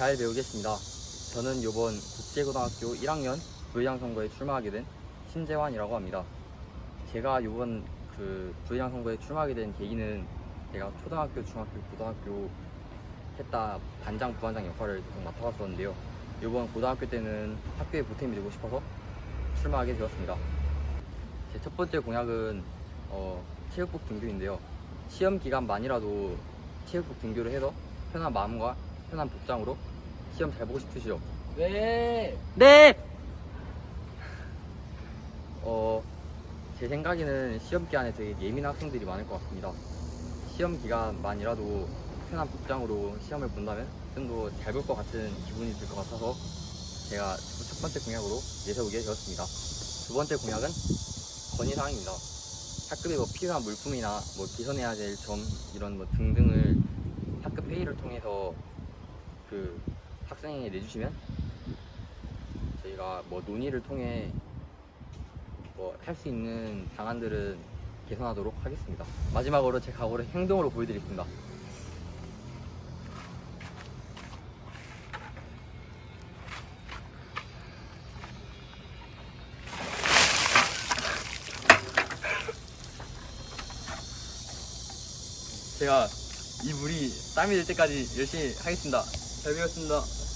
잘 배우겠습니다. 저는 이번 국제고등학교 1학년 부회장 선거에 출마하게 된 신재환이라고 합니다. 제가 이번 그 부회장 선거에 출마하게 된 계기는 제가 초등학교, 중학교, 고등학교 했다 반장, 부반장 역할을 계속 맡아왔었는데요. 이번 고등학교 때는 학교에 보탬이 되고 싶어서 출마하게 되었습니다. 제 첫 번째 공약은 어, 체육복 등교인데요. 시험 기간만이라도 체육복 등교를 해서 편한 마음과 편한 복장으로 시험 잘 보고 싶으시죠? 네. 네! 어, 제 생각에는 시험 기간에 되게 예민한 학생들이 많을 것 같습니다. 시험 기간만이라도 편한 복장으로 시험을 본다면 좀더 잘 볼 것 같은 기분이 들 것 같아서 제가 첫 번째 공약으로 내세우게 되었습니다. 두 번째 공약은 건의사항입니다. 학급에 뭐 필요한 물품이나 뭐 개선해야 될 점 이런 뭐 등등을 학급 회의를 통해서 그 학생에게 내주시면 저희가 뭐 논의를 통해 뭐 할 수 있는 방안들은 개선하도록 하겠습니다. 마지막으로 제 각오를 행동으로 보여드리겠습니다. 제가 이 물이 땀이 될 때까지 열심히 하겠습니다. 잘 배웠습니다.